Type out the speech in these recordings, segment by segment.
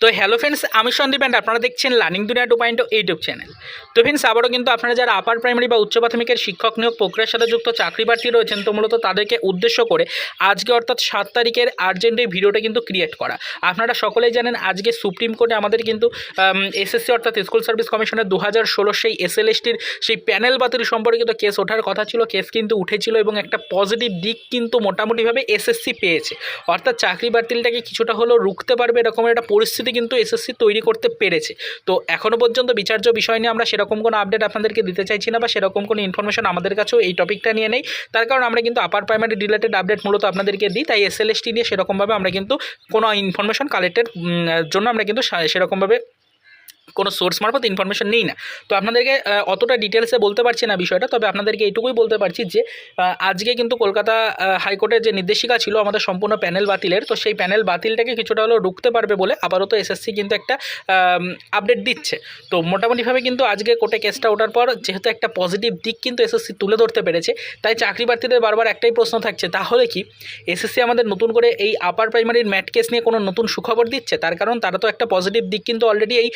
তো hello friends আমি Sandeep and আপনারা দেখছেন learning Duniya two point YouTube channel তো ফ্রেন্ডস আবারও কিন্তু আপনারা যারা আপার প্রাইমারি বা উচ্চ প্রাথমিকের শিক্ষক নিয়োগ প্রক্রিয়ার সাথে যুক্ত চাকরি প্রার্থী রয়েছেন, তো মূলত তাদেরকে উদ্দেশ্য করে আজকে অর্থাৎ সাত তারিখের আর্জেন্ট এই ভিডিওটা কিন্তু ক্রিয়েট করা। আপনারা সকলেই জানেন, আজকে সুপ্রিম কোর্টে আমাদের কিন্তু এসএসসি অর্থাৎ স্কুল সার্ভিস কমিশনের দু হাজার ষোলো সেই এসএলএসটির সেই প্যানেল বাতিল সম্পর্কিত কেস ওঠার কথা ছিল কেস কিন্তু উঠেছিল এবং একটা পজিটিভ দিক কিন্তু মোটামুটিভাবে এসএসসি পেয়েছে। অর্থাৎ চাকরি বাতিলটাকে কিছুটা হলেও রুখতে পারবে এরকমের একটা পরিস্থিতি কিন্তু এসএসসি তৈরি করতে পেরেছে। তো এখনও পর্যন্ত বিচার্য বিষয় নিয়ে আমরা সেরকম কোনো আপডেট আপনাদেরকে দিতে চাইছি না বা সেরকম কোনো ইনফরমেশন আমাদের কাছেও এই টপিকটা নিয়ে নেই। তার কারণ আমরা কিন্তু আপার প্রাইমারি রিলেটেড আপডেট মূলত আপনাদেরকে দিই, তাই এসএলএসটি নিয়ে সেরকমভাবে আমরা কিন্তু কোনো ইনফরমেশন কালেক্টের জন্য আমরা কিন্তু সেরকমভাবে কোনো সোর্স মারফত ইনফরমেশন নেই না। তো আপনাদেরকে অতটা ডিটেলসে বলতে পারছি না বিষয়টা, তবে আপনাদেরকে এইটুকুই বলতে পারছি যে আজকে কিন্তু কলকাতা হাইকোর্টের যে নির্দেশিকা ছিল আমাদের সম্পূর্ণ প্যানেল বাতিলের, তো সেই প্যানেল বাতিলটাকে কিছুটা হলেও রুখতে পারবে বলে আপাতত এসএসসি কিন্তু একটা আপডেট দিচ্ছে। তো মোটামুটিভাবে কিন্তু আজকে কোর্টে কেসটা ওঠার পর যেহেতু একটা পজিটিভ দিক কিন্তু এসএসসি তুলে ধরতে পেরেছে, তাই চাকরি প্রার্থীদের বারবার একটাই প্রশ্ন থাকছে, তাহলে কি এসএসসি আমাদের নতুন করে এই আপার প্রাইমারির ম্যাট কেস নিয়ে কোনো নতুন সুখবর দিচ্ছে? তার কারণ তারা তো একটা পজিটিভ দিক কিন্তু অলরেডি এই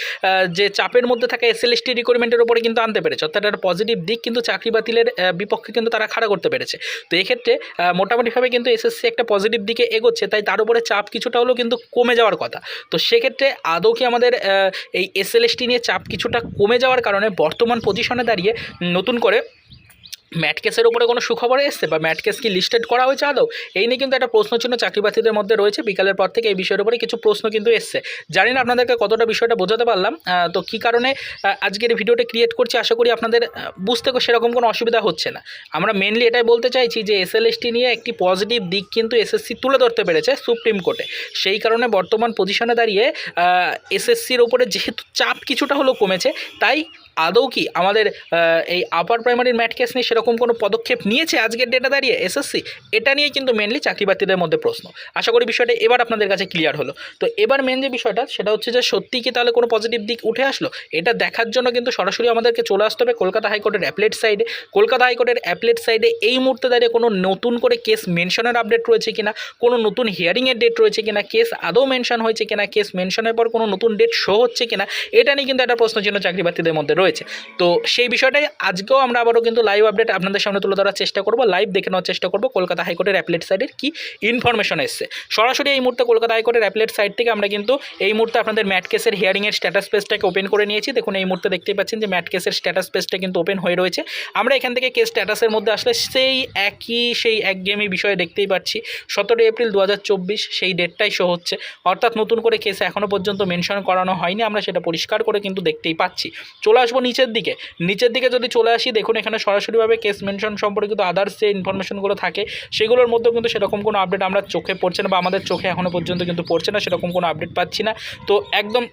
যে চাপের মধ্যে থাকা এসএলএসটি রিকোয়ারমেন্টের উপরে কিন্তু আনতে পেরেছে। অর্থাৎ একটা পজিটিভ দিক কিন্তু চাকরি বাতিলের বিপক্ষে কিন্তু তারা খাড়া করতে পেরেছে। তো এক্ষেত্রে মোটামুটিভাবে কিন্তু এসএসসি একটা পজিটিভ দিকে এগোচ্ছে, তাই তার উপরে চাপ কিছুটা হলেও কিন্তু কমে যাওয়ার কথা। তো সেক্ষেত্রে আদৌ কি আমাদের এই এসএলএসটি নিয়ে চাপ কিছুটা কমে যাওয়ার কারণে বর্তমান পজিশনে দাঁড়িয়ে নতুন করে ম্যাট কেসের উপরে কোনো সুখবর এসছে? বা ম্যাট কেস কি লিস্টেড করা হয়েছে আদৌ? এই নিয়ে কিন্তু একটা প্রশ্নচিহ্ন চাকরিপ্রার্থীদের মধ্যে রয়েছে। বিকালের পর থেকে এই বিষয়ের উপরে কিছু প্রশ্ন কিন্তু এসছে। জানি না আপনাদেরকে কতটা বিষয়টা বোঝাতে পারলাম। তো কী কারণে আজকের ভিডিওটা ক্রিয়েট করছি আশা করি আপনাদের বুঝতে সেরকম কোনো অসুবিধা হচ্ছে না। আমরা মেনলি এটাই বলতে চাইছি যে এসএলএসটি নিয়ে একটি পজিটিভ দিক কিন্তু এসএসসি তুলে ধরতে পেরেছে সুপ্রিম কোর্টে সেই কারণে বর্তমান পজিশনে দাঁড়িয়ে এসএসসির উপরে যেহেতু চাপ কিছুটা হলেও কমেছে, তাই আদৌ কি আমাদের এই আপার প্রাইমারির ম্যাট কেস নিয়ে সেরকম কোনো পদক্ষেপ নিয়েছে আজকের ডেটা দাঁড়িয়ে এসএসসি এটা নিয়ে কিন্তু মেনলি চাকরিপ্রার্থীদের মধ্যে প্রশ্ন। আশা করি বিষয়টা এবার আপনাদের কাছে ক্লিয়ার হলো। তো এবার মেন যে বিষয়টা, সেটা হচ্ছে যে সত্যি কি তাহলে কোনো পজিটিভ দিক উঠে আসলো? এটা দেখার জন্য কিন্তু সরাসরি আমাদেরকে চলে আসতে হবে কলকাতা হাইকোর্টের অ্যাপলেট সাইডে কলকাতা হাইকোর্টের অ্যাপলেট সাইডে এই মুহূর্তে দাঁড়িয়ে কোনো নতুন করে কেস মেনশনের আপডেট রয়েছে কিনা, কোনো নতুন হিয়ারিংয়ের ডেট রয়েছে কিনা কেস আদৌ মেনশন হয়েছে কিনা কেস মেনশনের পর কোনো নতুন ডেট শো হচ্ছে কিনা, এটা নিয়ে কিন্তু একটা প্রশ্ন চিহ্ন চাকরি মধ্যে। রয়েছে। তো সেই বিষয়টাই আজকেও আমরা আবারও কিন্তু লাইভ আপডেট আপনাদের সামনে তুলে ধরার চেষ্টা করব লাইভ দেখে নেওয়ার চেষ্টা করব কলকাতা হাইকোর্টের অ্যাপলেট সাইডের কি ইনফরমেশন এসছে। সরাসরি এই মুহূর্তে কলকাতা হাইকোর্টের অ্যাপলেট সাইট থেকে আমরা কিন্তু এই মুহূর্তে আপনাদের ম্যাট কেসের হিয়ারিংয়ের স্ট্যাটাস পেজটাকে ওপেন করে নিয়েছি। দেখুন, এই মুহূর্তে দেখতেই পাচ্ছেন যে ম্যাট কেসের স্ট্যাটাস পেজটা কিন্তু ওপেন হয়ে রয়েছে। আমরা এখান থেকে কেস স্ট্যাটাসের মধ্যে আসলে সেই একই, সেই এক গেমই বিষয়ে দেখতেই পাচ্ছি। সতেরোই এপ্রিল দু হাজার চব্বিশ সেই ডেটটাই শো হচ্ছে। অর্থাৎ নতুন করে কেস এখনও পর্যন্ত মেনশন করানো হয়নি, আমরা সেটা পরিষ্কার করে কিন্তু দেখতেই পাচ্ছি। চলে আসব নিচের দিকে। নিচের দিকে যদি চলে আসি, দেখুন এখানে সরাসরিভাবে কেস মেনশন সম্পর্কিত আদার্স যে ইনফরমেশনগুলো থাকে, সেগুলোর মধ্যেও কিন্তু সেরকম কোনো আপডেট আমরা চোখে পড়ছে না বা আমাদের চোখে এখনও পর্যন্ত কিন্তু পড়ছে না, সেরকম কোনো আপডেট পাচ্ছি না। তো একদম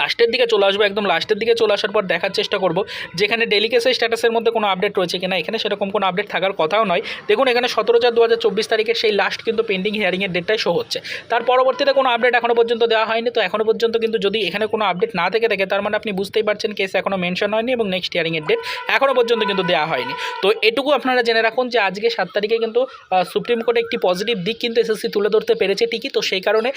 লাস্টের দিকে চলে আসব, একদম লাস্টের দিকে চলে আসার পর দেখার চেষ্টা করব, যেখানে ডেলি কেসের স্ট্যাটাসের মধ্যে কোনো আপডেট রয়েছে কিনা, এখানে সেরকম কোনো আপডেট থাকার কথাও নয়। দেখুন, এখানে সতেরো চার দু তারিখের সেই লাস্ট কিন্তু পেন্ডিং হিয়ারিংয়ের ডেটটাই শো হচ্ছে। তার পরবর্তীতে কোনো আপডেট এখনও পর্যন্ত দেওয়া হয়নি, তো এখনও পর্যন্ত কিন্তু যদি এখানে কোনো আপডেট না থেকে থাকে, তার মানে আপনি বুঝতেই পারছেন কেস এখনও মেনশন হয়নি এবং নেক্সট হিয়ারিংয়ের ডেট এখনও পর্যন্ত কিন্তু দেওয়া হয়নি। তো এটুকু আপনারা জেনে রাখুন যে আজকে সাত তারিখে কিন্তু সুপ্রিম কোর্টে একটি পজিটিভ দিক কিন্তু এসএসসি তুলে ধরতে পেরেছে ঠিকই, তো সেই কারণে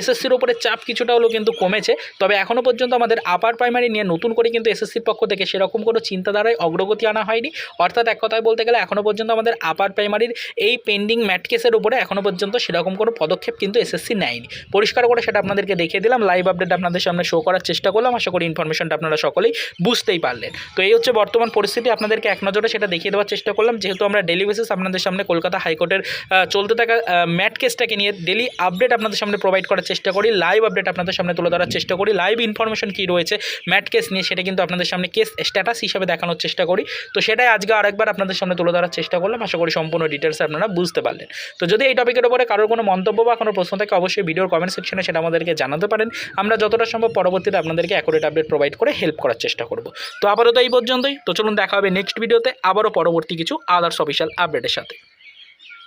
এসএসসির উপরে চাপ কিছুটা হলেও কিন্তু কমেছে। তবে এখনও পর্যন্ত আমাদের আপার প্রাইমারি নিয়ে নতুন করে কিন্তু এসএসসির পক্ষ থেকে সেরকম কোনো চিন্তাধারায় অগ্রগতি আনা হয়নি। অর্থাৎ এক কথায় বলতে গেলে এখনও পর্যন্ত আমাদের আপার প্রাইমারির এই পেন্ডিং ম্যাট কেসের উপরে এখনও পর্যন্ত সেরকম কোনো পদক্ষেপ কিন্তু এসএসসি নেয়নি। পরিষ্কার করে সেটা আপনাদেরকে দেখিয়ে দিলাম। লাইভ আপডেট আপনাদের সামনে শো করার চেষ্টা করলাম। আশা করি ইনফরমেশনটা আপনারা সকলেই বুঝতেই পারলেন। তো এই হচ্ছে বর্তমান পরিস্থিতি। আপনাদেরকে এক নজরে সেটা দেখিয়ে দেওয়ার চেষ্টা করলাম। যেহেতু আমরা ডেলি বেসিস আপনাদের সামনে কলকাতা হাইকোর্টের চলতে থাকা ম্যাট কেসটাকে নিয়ে ডেলি আপডেট আপনাদের সামনে প্রোভাইড করার চেষ্টা করি। লাইভ আপডেট আপনাদের সামনে তুলে ধরার চেষ্টা করি। লাইভ ইনফরমেশন কী রয়েছে? ম্যাট কেস নিয়ে সেটা কিন্তু আপনাদের সামনে কেস স্ট্যাটাস হিসাবে দেখানোর চেষ্টা করি। তো সেটাই আজকে আরেকবার আপনাদের সামনে তুলে ধরার চেষ্টা করলাম। আশা করি সম্পূর্ণ ডিটেলস আপনারা বুঝতে পারলেন। তো যদি এই টপিকের উপরে কারোর কোনো মন্তব্য বা কোনো প্রশ্ন থাকে, অবশ্যই ভিডিওর কমেন্ট সেকশনে সেটা আমাদেরকে জানাতে পারেন। আমরা যতটা সম্ভব পরবর্তীতে আপনাদেরকে অ্যাকুরেট আপডেট প্রোভাইড করে হেল্প করার চেষ্টা করব। তো আপাতত এই পর্যন্তই। তো চলুন দেখা হবে নেক্সট ভিডিওতে আবারও পরবর্তী কিছু আদার্স অফিসিয়াল আপডেটের সাথে।